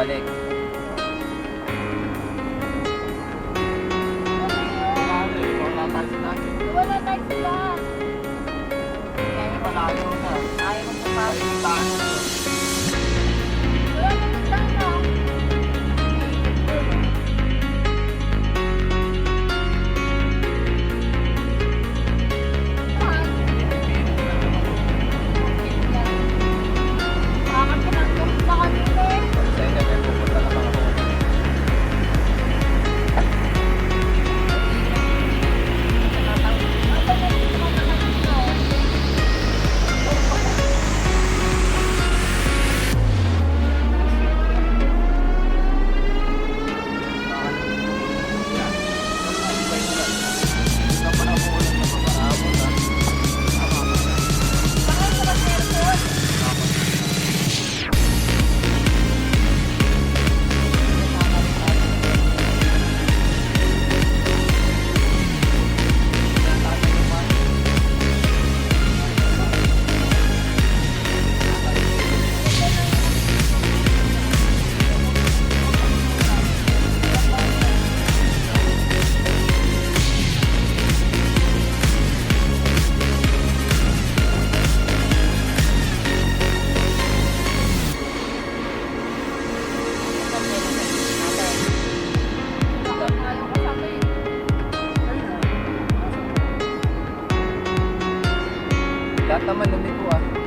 kapag ano tayo. Babalik. Wala Lahat naman lumiko ah.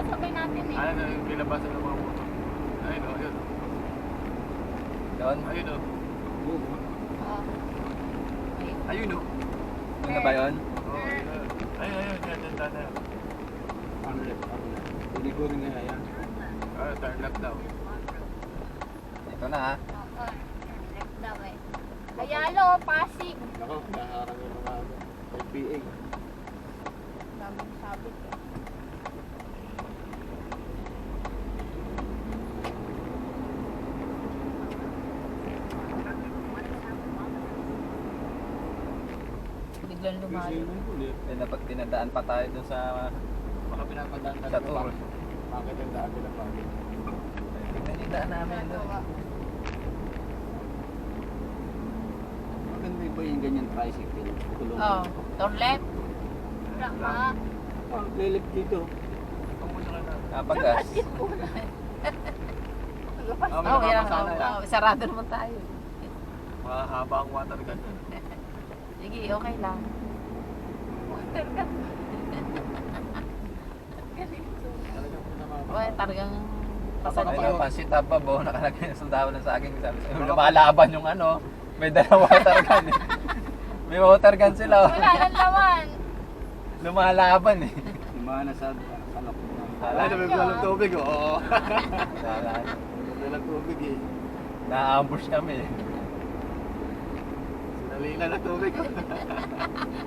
Kasabay natin eh. Ano na yung nilabasan ng mga motor? Ayun o, ayun o. Doon. Ayun o. Ah. Ayun o. Ano ba yun? Oh, ayun o. Ayun, ayun, dyan, dyan, dyan, dyan. Ano ulit? Ano ulit? Hindi ko rin nga yan. Ah, turn left daw. Ito na ah. Oo. Left daw eh. Ayalo, Pasig. Ako, naharang yung mga ano, FBA. Daming sabit eh. Biglang lumayo. Then napag tinadaan pa tayo dun sa Baka pinapadaan sa tour. Bakit ang? Tignan yung daan namin doon. Maganda ba yung ganyan tricycle? Kulong. Oh, turn left. Ka. Ah, lilip dito. Napagas. May Oh, yan. yan. Oh, sarado naman tayo. Mahaba ang water gun. Sige, okay lang. Water ka. Talagang Kapag- Ayun, pasadyo. pansit up pa bo. Nakalagay yung sundalo ng saging. Sabi sa'yo, lumalaban yung ano. May dalawa water gun eh. May water gun sila. oh. Wala nang laman. Lumalaban eh. Lumana sa salak na. Wala. Ay, may walang tubig. Oo. Wala. Dalang tubig eh. Na-ambush kami eh. Sila Halina na tubig.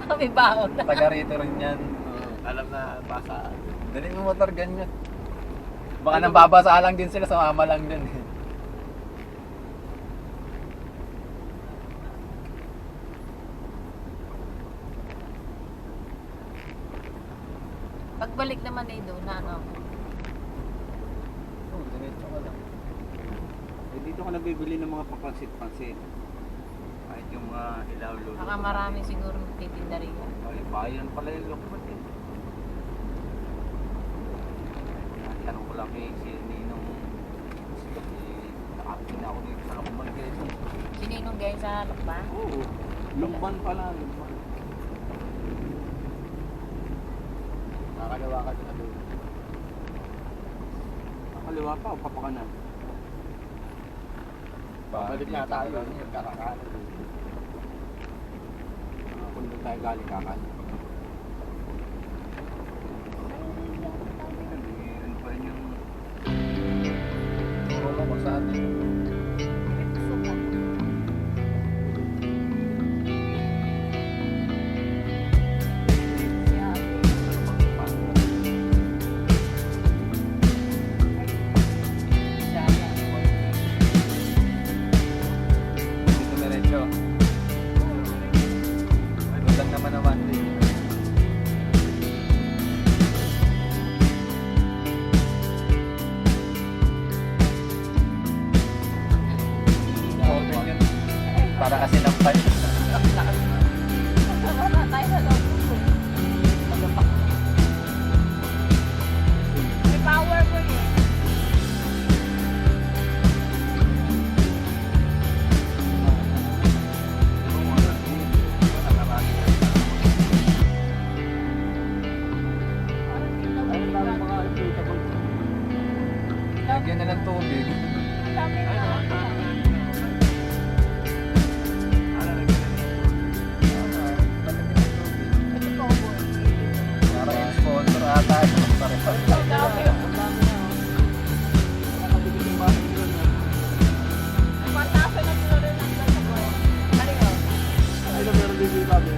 Kami baon. Taga rito rin yan. Oo, alam na basa. Dali mo motor ganyan. Baka nang babasa lang din sila, sumama lang din. eh. Pagbalik naman eh doon na ano. Oh, diretso ka lang. Eh, dito ka nabibili ng mga papansit-pansit. Kahit yung mga ilaw lulo. Baka marami siguro magtitinda rin. Ay, bayan pala yung lokbat eh. Tanong ko lang kay si Ninong. Si nakapin na ako dito sa Lokban Quezon. Sininong guys sa Lakba? Oo. Lokban pala, Lokban. Nakakagawa ka sa doon. Nakaliwa pa o papakanan? Balik na tayo. Kakakanan. Ah, Kung doon tayo galing kakan. Mo na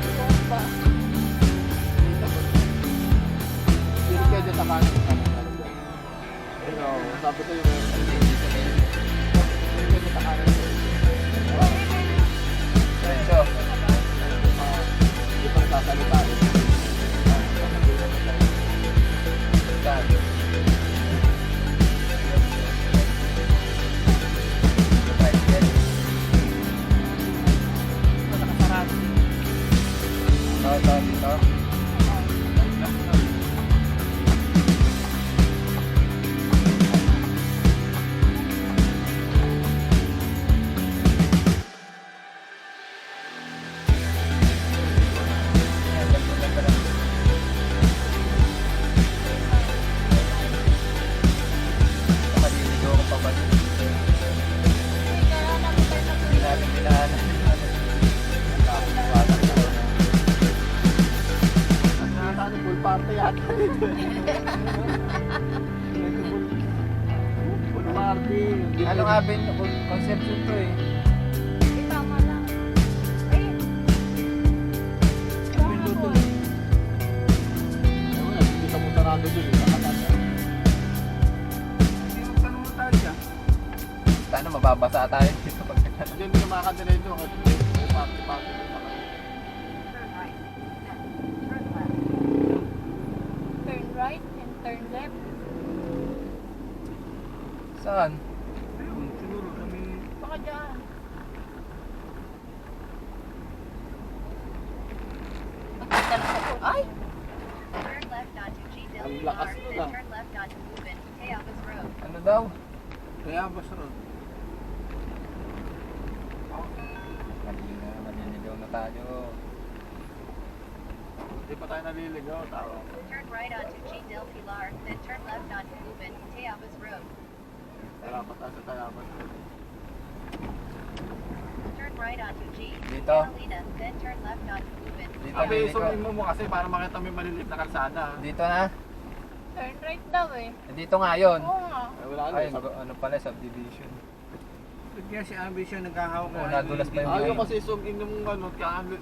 Anong avenue? Conception to eh. Tama lang. Ay. Tama mo. Ayun na, hindi ka mo sarado dun. eh, nakatanda. Tanong mo tayo dyan. Sana mababasa tayo dito pag Diyan hindi ka makakadiretso kasi may party-party. Turn right. And turn left. Saan? Baka dyan. Magkita na ako. Ay! Ang lakas ah. turn left onto Lubin. Teapas Road. Ano daw? kaya basta ron. Malina, maliligaw na tayo. Hindi pa tayo naliligaw. Tao. Turn right onto G Delphi R. Then turn left onto Lubin. Teapas Road. Wala pa tayo sa tayaman. Turn right onto G. Dito? Catalina. Then turn left onto Lubin. Dito, Abi, sumin mo mo kasi para makita mo yung maliliit na kalsada. Dito na. Turn right daw eh. Dito nga yun. Oo nga. Ay, wala. Ay, eh, sab- ano pala, subdivision. kaya si Abby siya naghahawak Oo, nadulas pa yung Ayaw kasi zoom in yung ano, kaano,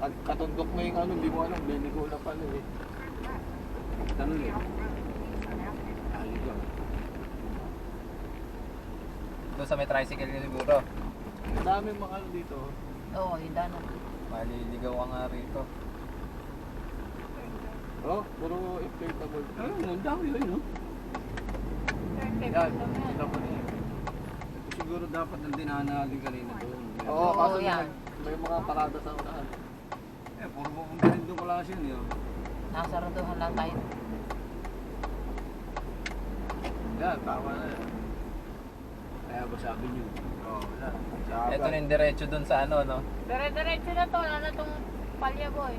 at katundok mo yung ano, hindi mo alam, liligo na pala eh. Tanong eh. Ayun lang. Doon sa may tricycle niya siguro. Ang daming mga ano dito. Oo, yung danan. Maliligaw ka nga rito. Oh, puro inflatable. Ayun, ang dami yun, no? Yan, dapat yan. Siguro dapat ang dinaanan natin kanina doon. Oo, Oo, kaso yan. may, may mga parada sa unahan. Eh, puro pupunta rin doon pala kasi yun, yun. Nasa raduhan lang tayo. Yan, tama na yan. Kaya ba sabi niyo? Oo, yan. Ito na yung diretso doon sa ano, no? Dire-diretso na to. Wala na tong palya boy.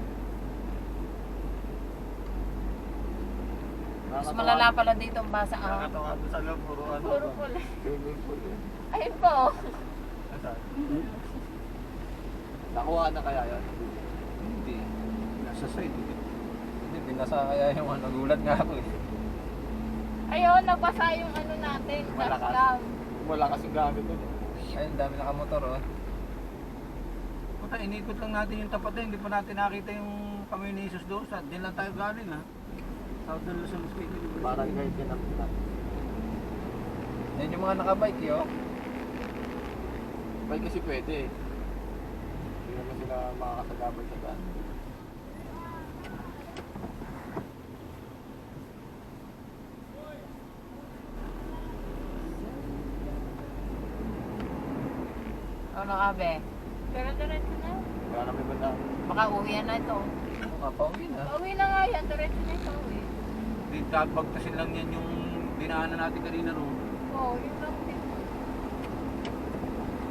Mas malala pala dito ang basa. Ah. Nakakatawa doon sa loob, puro ano. Puro pula. Swimming pool eh. Ayun po. Asan? Nakuha na kaya yan? Hindi. Nasa side. eh. Hindi, binasa kaya yung ano, nagulat nga ako eh. Ayun, nagbasa yung ano natin. Malakas. Dashcam. Wala kasing gamit doon. Ayun, dami nakamotor oh. Puta, inikot lang natin yung tapat eh. Hindi pa natin nakita yung kami ni Jesus doon. Sa, din lang tayo galing ha. South ng Luzon State. Parang kahit tinapita. Yan yung mga nakabike eh, oh. May kasi pwede eh. Hindi naman sila makakasagabay sa daan. Ano ka be? Dire-diretso na. Wala naman ba na? Baka uwi na ito. Mapauwi na. Uwi na nga yan. Diretso na ito uwi. Di bagtasin lang yan yung dinaanan natin kanina roon. Oo, yun lang din.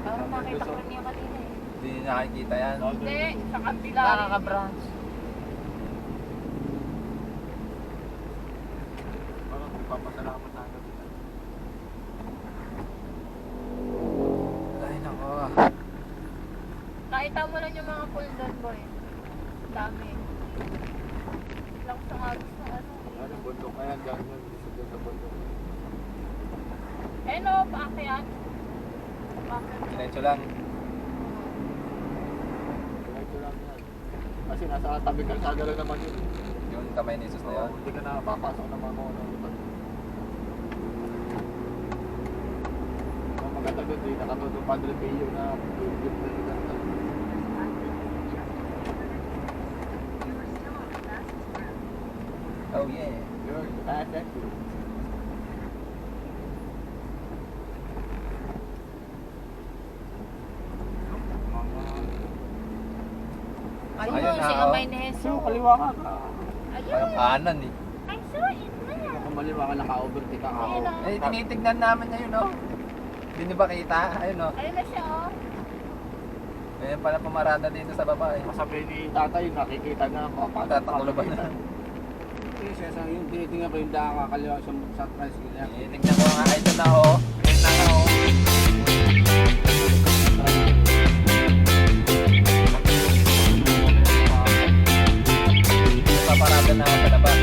Parang nakita ko niya kanina eh. Hindi nakikita yan. Hindi, sa kabila. Para ka branch. Parang papasalamat na agad. Ay, nako. Nakita mo lang yung mga pool doon, boy. Dami. Lang sa agos na ano. Ano, bundok na yan, dyan yun. Isa dyan sa bundok. Eh no, paakyat. Paakyat. Diretso lang. Diretso lang yan. Kasi nasa tabi ka, sagala naman yun. Yung kamay ni Jesus na yun. Hindi ka nakapapasok ng mga mga mga Ang maganda doon, di nakatulong Padre Pio na yung president. Oh yeah. Yun, ah, thank you. Ayun, Ayun na, si oh. Ni Jesus. So, kaliwa ka. Ay, Ayun. kanan eh. I saw it na. Kung maliwa ka, naka-overtake ka. Ayun na. Eh, tinitignan namin ngayon, oh. Hindi niyo ba kita? Ayun, oh. Ayun na siya, oh. Ayun pala pumarada dito sa baba, eh. Sabi ni tatay, nakikita na ako. Tataklo ba na? Kasi siya sa yung tinitingnan ko yung daan kakaliwa sa, sa tricycle niya. Tinitignan ko nga, ito na, oh. Ayun na oh. Paparada na ako sa labas.